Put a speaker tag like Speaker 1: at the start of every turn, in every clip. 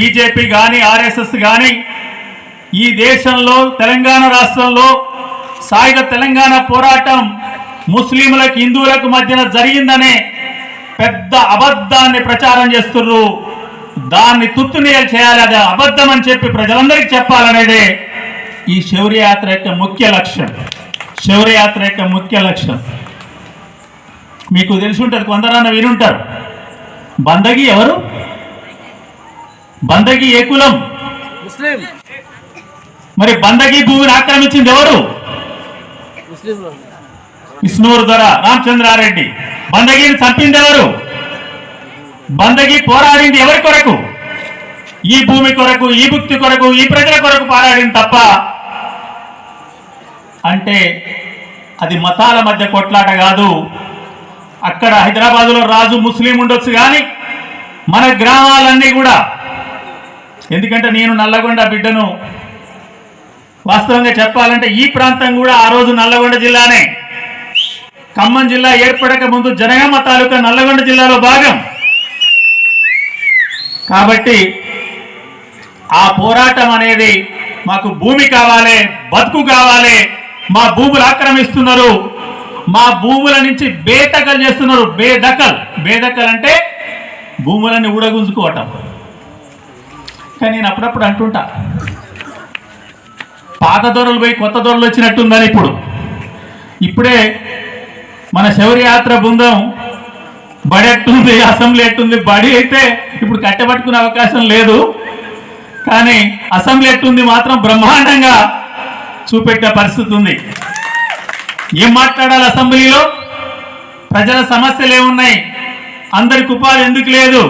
Speaker 1: BJP కానీ RSS కానీ ఈ దేశంలో తెలంగాణ రాష్ట్రంలో సాయుధ తెలంగాణ పోరాటం ముస్లింలకు హిందువులకు మధ్యన జరిగిందనే పెద్ద అబద్ధాన్ని ప్రచారం చేస్తున్నారు దాన్ని తుత్తునియలు చేయాలి అది అబద్ధం అని చెప్పి ప్రజలందరికీ చెప్పాలనేదే ఈ శౌర్యయాత్ర యొక్క ముఖ్య లక్ష్యం. శౌర్యయాత్ర యొక్క ముఖ్య లక్ష్యం. మీకు తెలిసి ఉంటుంది కొందరన్నా వినుంటారు. బందగి ఎవరు? బందగి ఏ కులం?
Speaker 2: ముస్లిం.
Speaker 1: మరి బందగి భూమిని ఆక్రమించింది ఎవరు? విష్ణూరు దొర రామచంద్రారెడ్డి. బందగిని చంపింది ఎవరు? బందగి పోరాడింది ఎవరి కొరకు? ఈ భూమి కొరకు ఈ భుక్తి కొరకు ఈ ప్రజల కొరకు పోరాడింది తప్ప అంటే అది మతాల మధ్య కొట్లాట కాదు. అక్కడ హైదరాబాదులో రాజు ముస్లిం ఉండొచ్చు కానీ మన గ్రామాలన్నీ కూడా ఎందుకంటే నేను నల్లగొండ బిడ్డను. వాస్తవంగా చెప్పాలంటే ఈ ప్రాంతం కూడా ఆ రోజు నల్లగొండ జిల్లానే. ఖమ్మం జిల్లా ఏర్పడక ముందు జనగామ తాలూకా నల్లగొండ జిల్లాలో భాగం. కాబట్టి ఆ పోరాటం అనేది మాకు భూమి కావాలి బతుకు కావాలి మా భూములు ఆక్రమిస్తున్నారు మా భూముల నుంచి బేదకలు చేస్తున్నారు బేదకల్. బేదకల్ అంటే భూములని ఊడగుంజుకోవటం. కానీ నేను అప్పుడప్పుడు అంటుంటా. పాత దొరలు పోయి కొత్త దొరలు వచ్చినట్టుందని ఇప్పుడు. ఇప్పుడే మన శౌర్యయాత్ర బృందం బడి ఎట్టుంది అసెంబ్లీ ఎట్టుంది బడి అయితే ఇప్పుడు కట్టబట్టుకునే అవకాశం లేదు. కానీ అసెంబ్లీ ఎట్టుంది మాత్రం బ్రహ్మాండంగా చూపెట్టే పరిస్థితి ఉంది. ఏం మాట్లాడాలి అసెంబ్లీలో? ప్రజల సమస్యలు ఏమున్నాయి? అందరికి ఉపాధి ఎందుకు లేదు?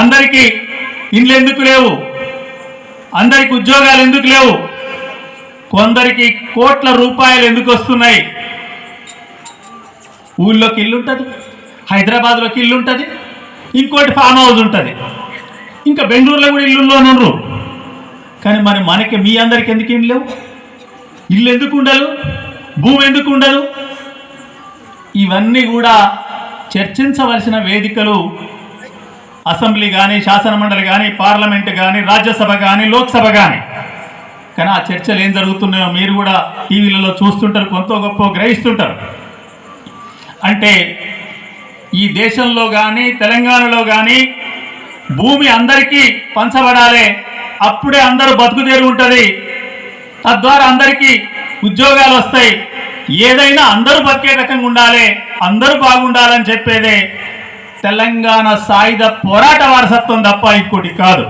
Speaker 1: అందరికీ ఇండ్లు ఎందుకు లేవు? అందరికి ఉద్యోగాలు ఎందుకు లేవు? కొందరికి కోట్ల రూపాయలు ఎందుకు వస్తున్నాయి? ఊళ్ళోకి ఇల్లు ఉంటుంది హైదరాబాద్లోకి ఇల్లు ఉంటుంది ఇంకోటి ఫామ్ హౌస్ ఉంటుంది. ఇంకా బెంగళూరులో కూడా ఇల్లుల్లోనుండ్రు కానీ మరి మనకి మీ అందరికి ఎందుకు ఇల్లు లేవు? ఇల్లు ఎందుకు ఉండదు? భూమి ఎందుకు ఉండదు? ఇవన్నీ కూడా చర్చించవలసిన వేదికలు అసెంబ్లీ కానీ శాసనమండలి కానీ పార్లమెంట్ కానీ రాజ్యసభ కానీ లోక్సభ కానీ కానీ ఆ చర్చలు ఏం జరుగుతున్నాయో మీరు కూడా టీవీలలో చూస్తుంటారు కొంత గొప్ప గ్రహిస్తుంటారు. అంటే ఈ దేశంలో కానీ తెలంగాణలో కానీ భూమి అందరికీ పంచబడాలి. అప్పుడే అందరూ బతుకుదేరు ఉంటుంది. తద్వారా అందరికీ ఉద్యోగాలు వస్తాయి. ఏదైనా అందరూ బతికే రకంగా ఉండాలి. అందరూ బాగుండాలని చెప్పేదే. తెలంగాణ సాయుధ పోరాట వారసత్వం తప్ప ఇంకోటి కాదు.